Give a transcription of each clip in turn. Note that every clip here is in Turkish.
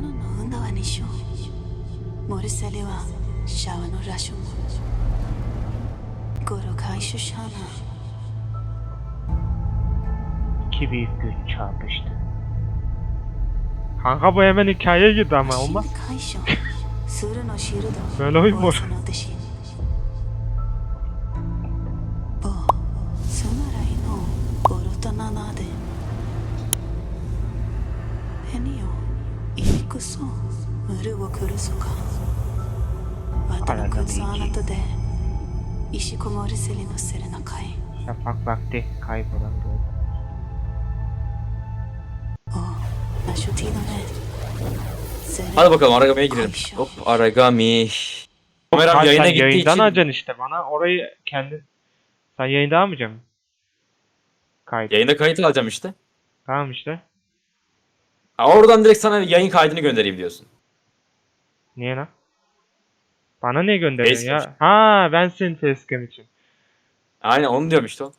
Mano nondo vanisho. Morisele wa shawano rashu. Goro kaishu shana. İki büyük güç çarpıştı. Kanka bu hemen hikayeye girdi ama olmaz. Böyle oyun bu. alakalı ilgi. Şafak vakti kaybolan böyle. Hadi bakalım Aragami'ye girelim. Hop Aragami. Kameram Abi yayına sen gittiği yayından alacaksın işte bana orayı kendi. Sen yayında almayacaksın. mı? Kaydı. Yayına kayıt alacağım işte. Tamam işte. Ha, oradan direkt sana yayın kaydını göndereyim diyorsun. Niye lan? Bana niye gönderiyorsun Facecam ya? Ha ben senin facecam için. Aynen onu diyorum işte o.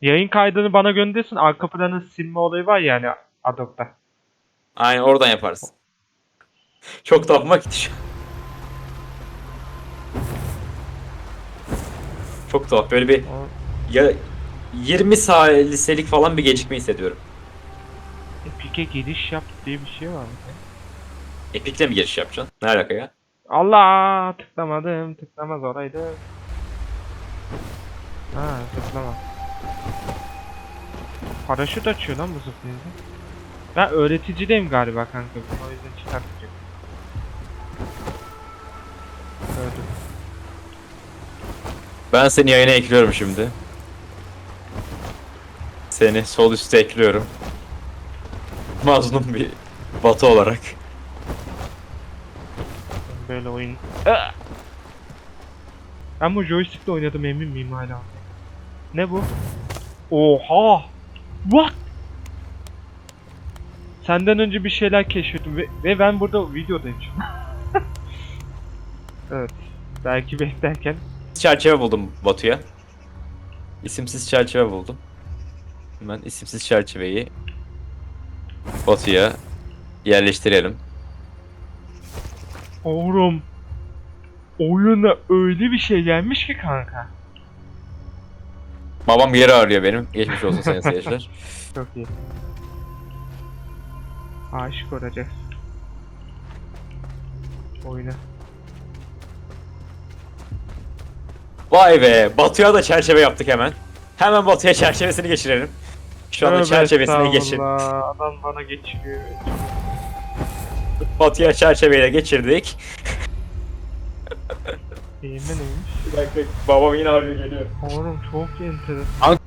Yayın kaydını bana göndersin. Arka planı silme olayı var yani Adobe'da. Aynen oradan yaparsın. Çok tapma gitti. Çok tuhaf böyle bir O ya 20 saliselik falan bir gecikme hissediyorum. Epic'e giriş yap diye bir şey var mı? Epic'le mi giriş yapacaksın? Ne alaka ya? Allah tıklamadım. Tıklamaz oraydı. Ha tıklama. Paraşüt açıyor lan bu zıplayınca. Ben öğreticideyim galiba kanka. O yüzden çıkartacağım. Gördüm. Ben seni yayına ekliyorum şimdi. Seni sol üstte ekliyorum. Mazlum bir batı olarak. Böyle oyun. Ah! Ben bu joystickle oynadım emin miyim hala? Ne bu? Oha! What? Senden önce bir şeyler keşfettim ve, ve ben burada videodayım şu evet. Belki beklerken Çerçeve buldum Batu'ya. İsimsiz çerçeve buldum. Hemen isimsiz çerçeveyi Batu'ya yerleştirelim. Oğlum oyuna öyle bir şey gelmiş ki kanka. Babam geri arıyor benim. Geçmiş olsun sayın seyirciler. Çok iyi. Aşık olacağız. Oyuna. Vay be Batu'ya da çerçeve yaptık hemen. Hemen Batu'ya çerçevesini geçirelim. Şu anda çerçevesine geçin. estağfurullah, Adam bana geçiriyor. Batu'ya çerçeveyi de geçirdik. Eğilme neymiş? Bir dakika babam yine arıyor geliyor. Oğlum çok enteresan.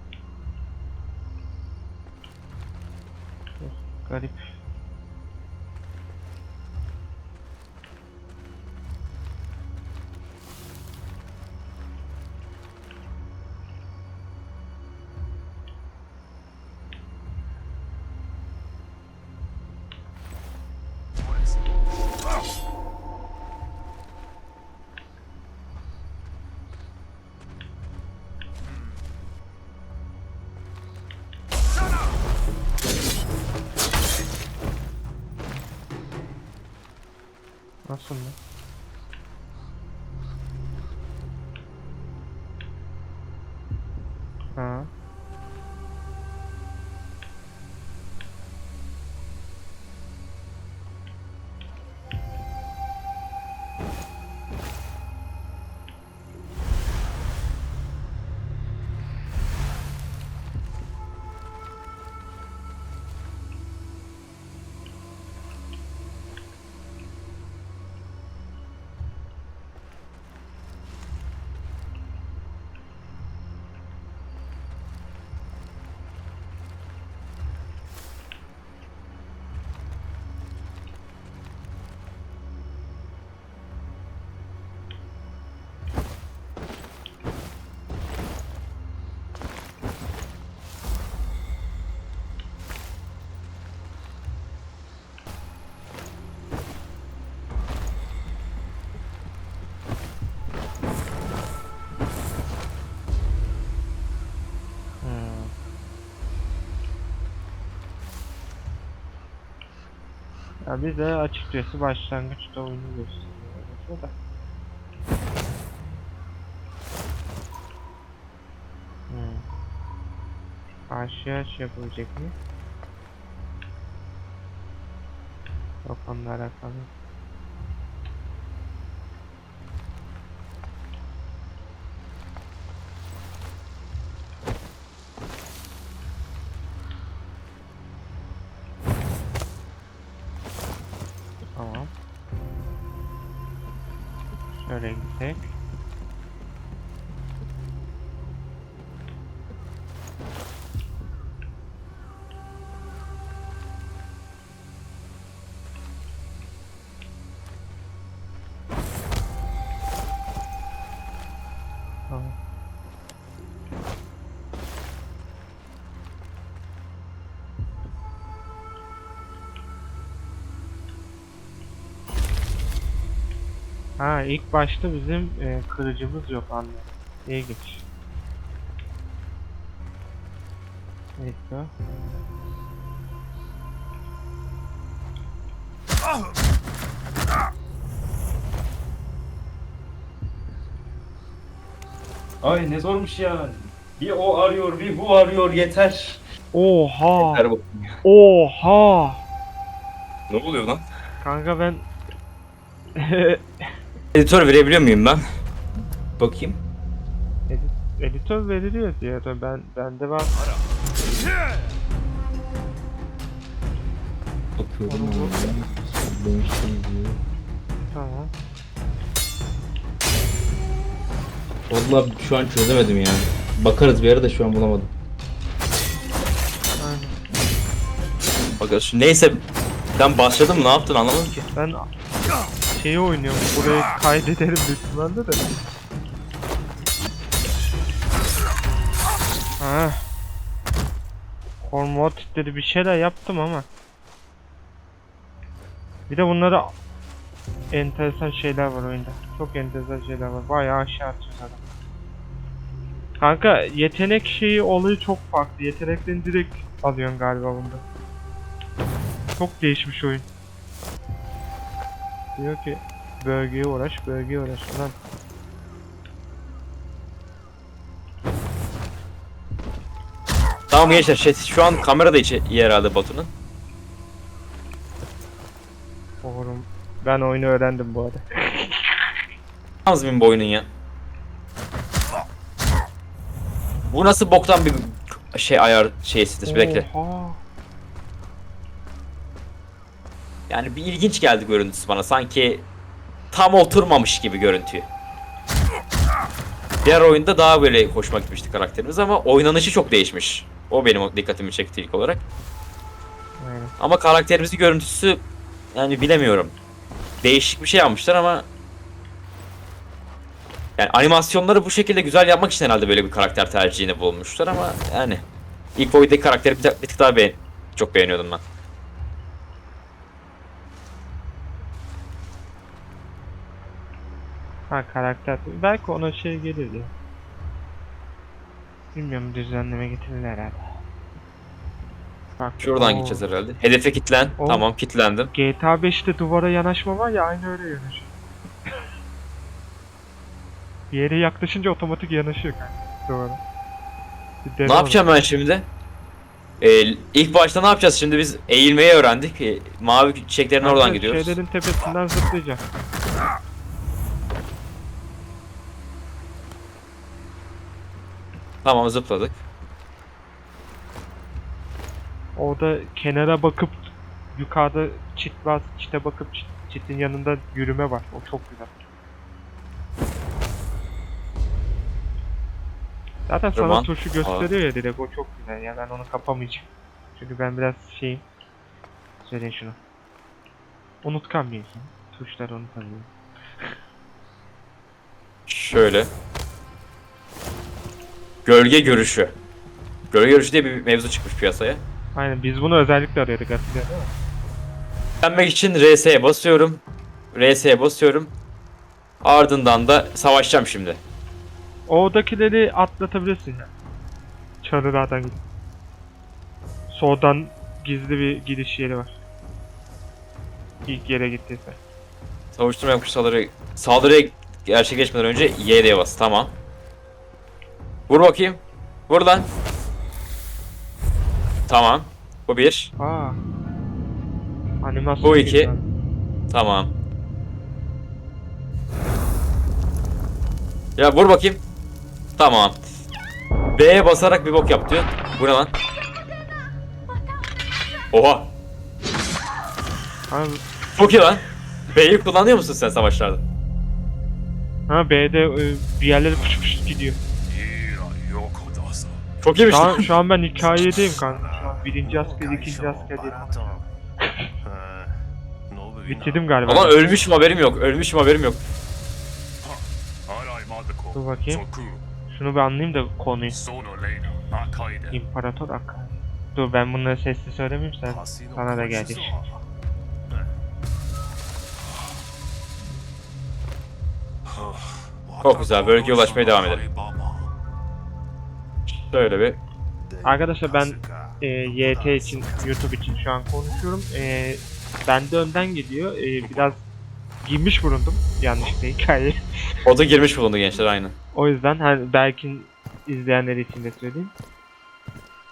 Nasıl mı? Ya bize açıkçası başlangıçta oyunu gösteriyor. da. Hmm. Karşıya şey yapabilecek mi? Yok onunla alakalı. Şöyle gitsek. Ha ilk başta bizim e, kırıcımız yok anne. İlginç. Neyse. o. Ay ne zormuş ya. Bir o arıyor, bir bu arıyor yeter. Oha! Yeter bakayım ya. Oha! Ne oluyor lan? Kanka ben Editör verebiliyor muyum ben? Bakayım. Edit- editör veriliyor diye de ben bende var. Bakıyorum. Onu bu- Tamam. Vallahi şu an çözemedim ya. Bakarız bir ara da şu an bulamadım. Aynen. Bakıyorsun. Neyse ben başladım ne yaptın anlamadım ki. Ben şeyi oynuyorum. Burayı kaydederim büyük ihtimalle de. Ha. Hormot dedi bir şeyler yaptım ama. Bir de bunlara enteresan şeyler var oyunda. Çok enteresan şeyler var. Bayağı aşağı atıyor adam. Kanka yetenek şeyi olayı çok farklı. Yetenekten direkt alıyorsun galiba bunda. Çok değişmiş oyun. Diyor ki bölgeye uğraş, bölgeye uğraş. Ulan Tamam gençler şey, şu an kamera da içi iyi herhalde Batu'nun. oğlum ben oyunu öğrendim bu arada. Az bin bu oyunun ya. Bu nasıl boktan bir şey ayar şeysidir bekle. Oha. Yani bir ilginç geldi görüntüsü bana sanki tam oturmamış gibi görüntüyü. Diğer oyunda daha böyle hoşuma gitmişti karakterimiz ama oynanışı çok değişmiş. O benim dikkatimi çekti ilk olarak. Aynen. Ama karakterimizin görüntüsü yani bilemiyorum. Değişik bir şey yapmışlar ama yani animasyonları bu şekilde güzel yapmak için herhalde böyle bir karakter tercihini bulmuşlar ama yani ilk oyundaki karakteri bir, bir tık daha beğen çok beğeniyordum ben. Ha karakter. Belki ona şey gelir ya. Bilmiyorum düzenleme getirir herhalde. Bak, Şuradan oo. gideceğiz herhalde. Hedefe kilitlen. O- Tamam kilitlendim. GTA 5'te duvara yanaşma var ya aynı öyle yanaşıyor. Bir yere yaklaşınca otomatik yanaşıyor kanka duvara. Bir Ne yapacağım ben şimdi? Ee, ilk başta ne yapacağız şimdi biz eğilmeyi öğrendik. Ee, mavi çiçeklerin oradan gidiyoruz. Şeylerin tepesinden zıplayacağım. Tamam zıpladık. Orada kenara bakıp yukarıda çit var, çite bakıp çit, çitin yanında yürüme var. O çok güzel. Zaten sana Roman. tuşu gösteriyor ya direkt o çok güzel ya ben onu kapamayacağım. Çünkü ben biraz şeyim. Söyleyin şunu. Unutkan bir insan. Tuşları unutamıyorum. Şöyle. Gölge görüşü. Gölge görüşü diye bir mevzu çıkmış piyasaya. Aynen biz bunu özellikle arıyorduk mi? Öğrenmek için RS'ye basıyorum. RS'ye basıyorum. Ardından da savaşacağım şimdi. Oradakileri atlatabilirsin. Çadırlardan gidip. Soldan gizli bir gidiş yeri var. İlk yere gittiyse. Savuşturma yapmış saldırı. Saldırıya gerçekleşmeden önce Y'ye bas. Tamam. Vur bakayım. Vur lan. Tamam. Bu bir. Aa. Animasyon. Bu iki. güzel. Tamam. Ya vur bakayım. Tamam. B'ye basarak bir bok yap diyor. Bu ne lan? Oha. Ha, Çok iyi lan. B'yi kullanıyor musun sen savaşlarda? ha B'de e, bir yerlere pış pış gidiyor. Çok iyiymiş Şu an, şu an ben hikayedeyim kanka. Şu an birinci asker, ikinci asker değil. Bitirdim galiba. Ulan ölmüşüm haberim yok. Ölmüşüm haberim yok. Dur bakayım. Şunu bir anlayayım da konuyu. İmparator Ak. Dur ben bunları sesli söylemeyeyim sen. Sana da gelecek. Çok güzel. Bölgeye ulaşmaya devam edelim. Şöyle bir. Arkadaşlar ben e, YT için, YouTube için şu an konuşuyorum. E, bende önden gidiyor. E, biraz girmiş bulundum yanlışlıkla hikaye. O da girmiş bulundu gençler aynı. O yüzden hani belki izleyenler için de söyleyeyim.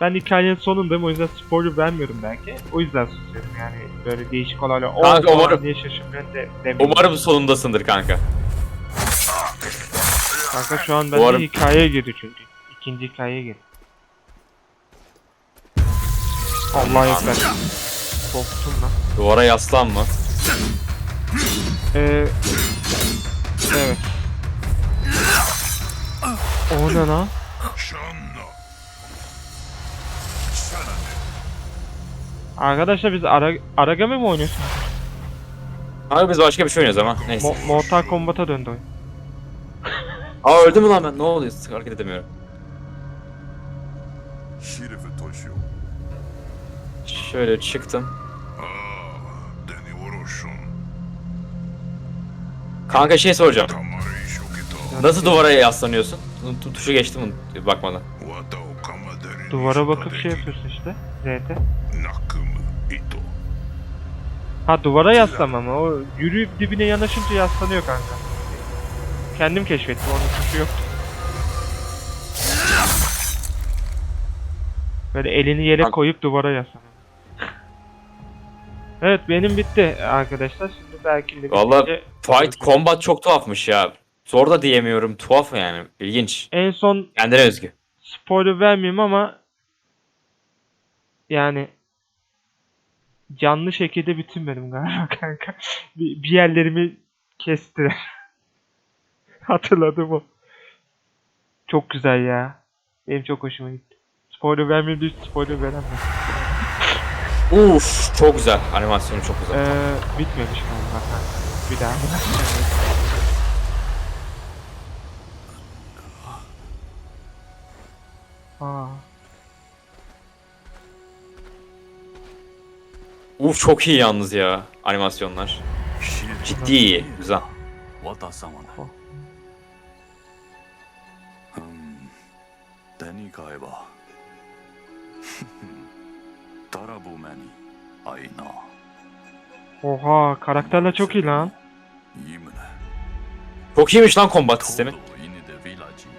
Ben hikayenin sonundayım o yüzden spoiler vermiyorum belki. O yüzden susuyorum yani böyle değişik olaylar. O Kanka, umarım- diye şaşırmıyorum de, demiyorum. Umarım sonundasındır kanka. Kanka şu an bende Umarım- hikayeye girdi çünkü. İkinci hikayeye girdi. Allah ekber. Korktum lan. Duvara yaslanma. Ee, evet. O ne lan? Arkadaşlar biz Ara Aragami mi oynuyoruz? Abi biz başka bir şey oynuyoruz ama. Neyse. Mo Mortal Kombat'a döndü oyun. Aa öldüm mü lan ben? Ne oluyor? Hareket edemiyorum. Şöyle çıktım. Kanka şey soracağım. Nasıl duvara yaslanıyorsun? Tu- Tuşu geçtim bakmadan. Duvara bakıp şey yapıyorsun işte. ZT. Ha duvara yaslanma mı? O yürüyüp dibine yanaşınca yaslanıyor kanka. Kendim keşfettim onun tuşu yok. Böyle elini yere Kanka- koyup duvara yaslanıyor. Evet benim bitti arkadaşlar. Şimdi belki de Vallahi bitince- Fight combat çok tuhafmış ya. Zor da diyemiyorum. Tuhaf yani. İlginç. En son Kendine özgü. spoiler vermeyeyim ama yani canlı şekilde bitirmedim galiba kanka. Bir, bir yerlerimi kestiler. Hatırladım o. Çok güzel ya. Benim çok hoşuma gitti. Spoiler vermeyeyim diye spoiler veremem. Uf çok güzel. Animasyonu çok güzel. Ee, bitmemiş galiba kanka. Bir daha. Aa. Uf çok iyi yalnız ya animasyonlar. Ciddi iyi. Güzel. 渡様だあうん手に買えば Darabu beni. Oha karakterler çok iyi lan. Çok iyiymiş lan kombat sistemi.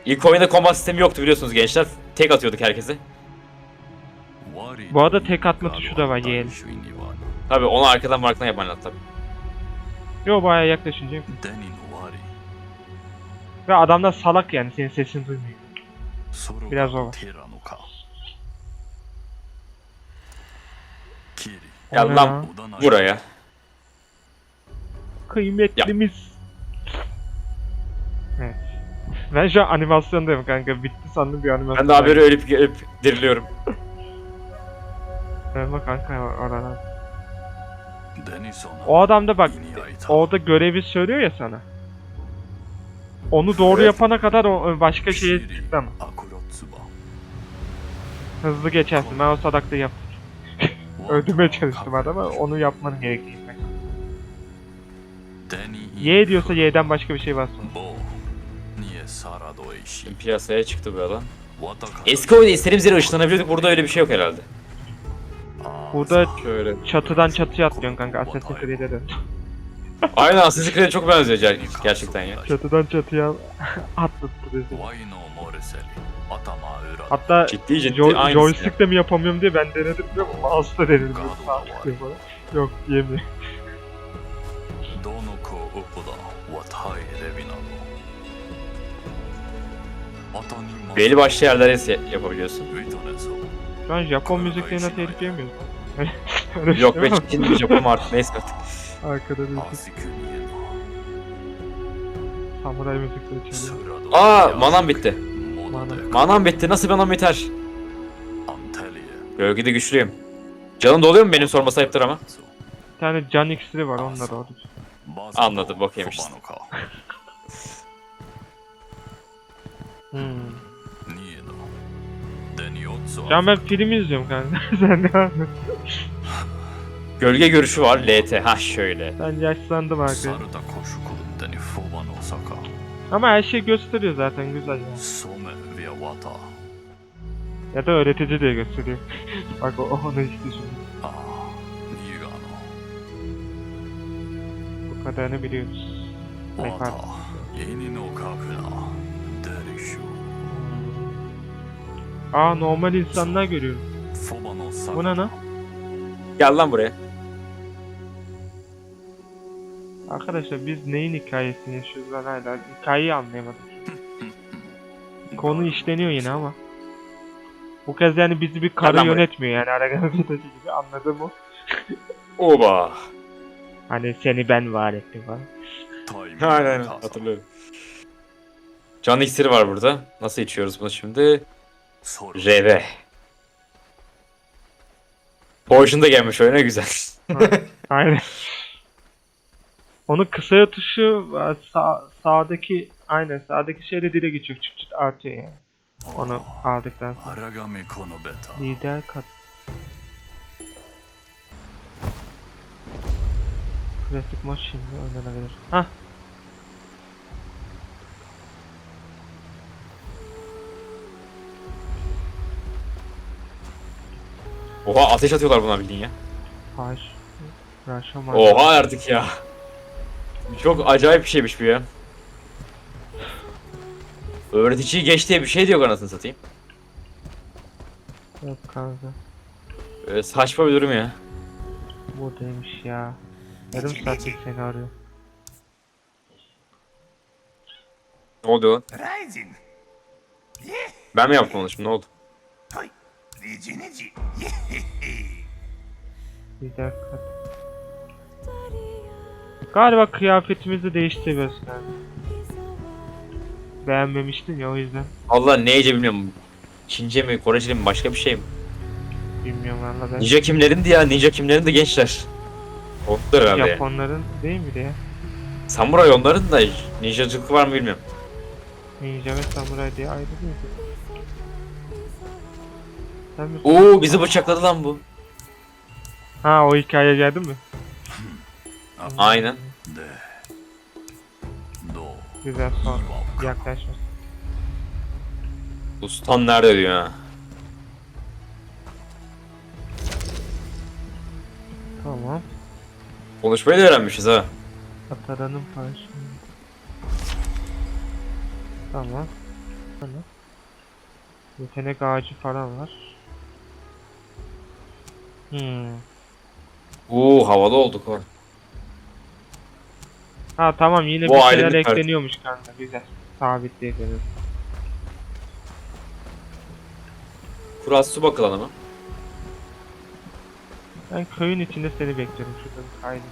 İlk oyunda kombat sistemi yoktu biliyorsunuz gençler. Tek atıyorduk herkese. Bu arada tek atma tuşu da var yeğen. Tabi onu arkadan marktan yapan lazım tabi. Yo baya yaklaşınca. Ve adam da salak yani senin sesini duymuyor. Biraz o var. Ya Ana. lan buraya. Kıymetlimiz. Evet. Ben şu an animasyondayım kanka. Bitti sandım bir animasyon. Ben daha böyle ölüp ölüp diriliyorum. Dönme kanka oradan. O adam da bak orada görevi söylüyor ya sana. Onu doğru yapana kadar o e, başka şeye tıklama. Hızlı geçersin. Ben o sadakta yaptım öldürmeye çalıştım adamı. Onu yapmanın gerektiğini. Y diyorsa Y'den başka bir şey basma. Şimdi piyasaya çıktı bu adam. Eski oyunda istediğimiz yere ışınlanabiliyorduk. Burada öyle bir şey yok herhalde. Burada Şöyle. çatıdan çatıya atlıyorsun kanka. Assassin's Creed'e dön. Aynen Assassin's Creed'e çok benziyor ger- gerçekten ya. Çatıdan çatıya atlattırıyorsun. ワイノモルセリ頭裏 Hatta Ciddi ciddi jo- aynısı. joystick de mi yapamıyorum diye ben denedim biliyor musun? Mouse'da denedim. Sağ tıklayayım falan. Yok diyemiyor. どの子ウポだはタイレビなど当たり前 Belli başlı yerlere se- yapabiliyorsun. ウィトネソ Şu an Japon müziklerine telif yemiyoruz. Öyle bir Yok şey be var. ciddi bir Japon artık neyse artık. Arkada bir müzik. Samuray müzikleri çalıyor. Aa manam bitti. Manam. Bitti. Nasıl manam biter? Gölgede güçlüyüm. Canın doluyor mu benim sorması ayıptır ama. Bir tane can iksiri var onunla doğru. Anladım bok yemişsin. hmm. Ya ben film izliyorum kanka. Sen ne yapıyorsun? Gölge görüşü var. LT. Ha şöyle. Ben yaşlandım artık. サルタコシュコルデニフォバノサカ Ama her şey gösteriyor zaten güzel ya. ソメビアワタ Ya da öğretici diye gösteriyor. Bak o onu işte şimdi. ああニガ Bu kadarını biliyoruz. ノ Ay ワ pardon. タイニのカクナデリシュ Aa normal insanlar görüyorum. フォバノサ Bu ne lan? Gel lan buraya. Arkadaşlar biz neyin hikayesini yaşıyoruz ben hala hikayeyi anlayamadım. Konu işleniyor yine ama. Bu kez yani bizi bir karı Adam- yönetmiyor yani Aragaz'ın gibi anladın mı? Oba. Hani seni ben var ettim falan. Aynen aynen hatırlıyorum. Can iksiri var burada. Nasıl içiyoruz bunu şimdi? RV. Potion da gelmiş oyuna güzel. Aynen. Onun kısa atışı e, sağ, sağdaki aynen sağdaki şeyde dile geçiyor. Çıt çıt artıyor yani. Onu aldıktan sonra. Lider kat. Klasik maç şimdi oynanabilir. Hah. Oha ateş atıyorlar buna bildiğin ya. Hayır. Oha artık ya. Çok acayip bir şeymiş bu ya. Öğretici geç diye bir şey diyor anasını satayım. Yok kanka. Ee, saçma bir durum ya. Bu Buradaymış ya. Yarım saattir seni şey arıyor. Ne oldu? Rising. Ben mi yaptım onu şimdi ne oldu? Bir dakika. Galiba kıyafetimiz de değişti Beğenmemiştin ya o yüzden. Allah neyce bilmiyorum. Çince mi, Korece mi, başka bir şey mi? Bilmiyorum valla ben. Ninja kimlerindi ya? Ninja kimlerin de gençler. Korktular abi. Japonların değil miydi ya? Samuray onların da ninjacılık var mı bilmiyorum. Ninja ve samuray diye ayrı mıydı? Oo bizi bıçakladı lan bu. Ha o hikayeye geldin mi? Aynen. Do. Güzel son. Yaklaşma. Ustan nerede diyor ha? Tamam. Konuşmayı da öğrenmişiz ha. Ataranın parçası. Tamam. Tamam. Yetenek ağacı falan var. Hmm. Oo havada olduk orada. Ha tamam yine Bu bir şeyler ailenin ekleniyormuş kanka güzel. Sabitleyebiliriz. Kuratsu bakılan ama. Ben köyün içinde seni bekliyorum şurada bir kaydı.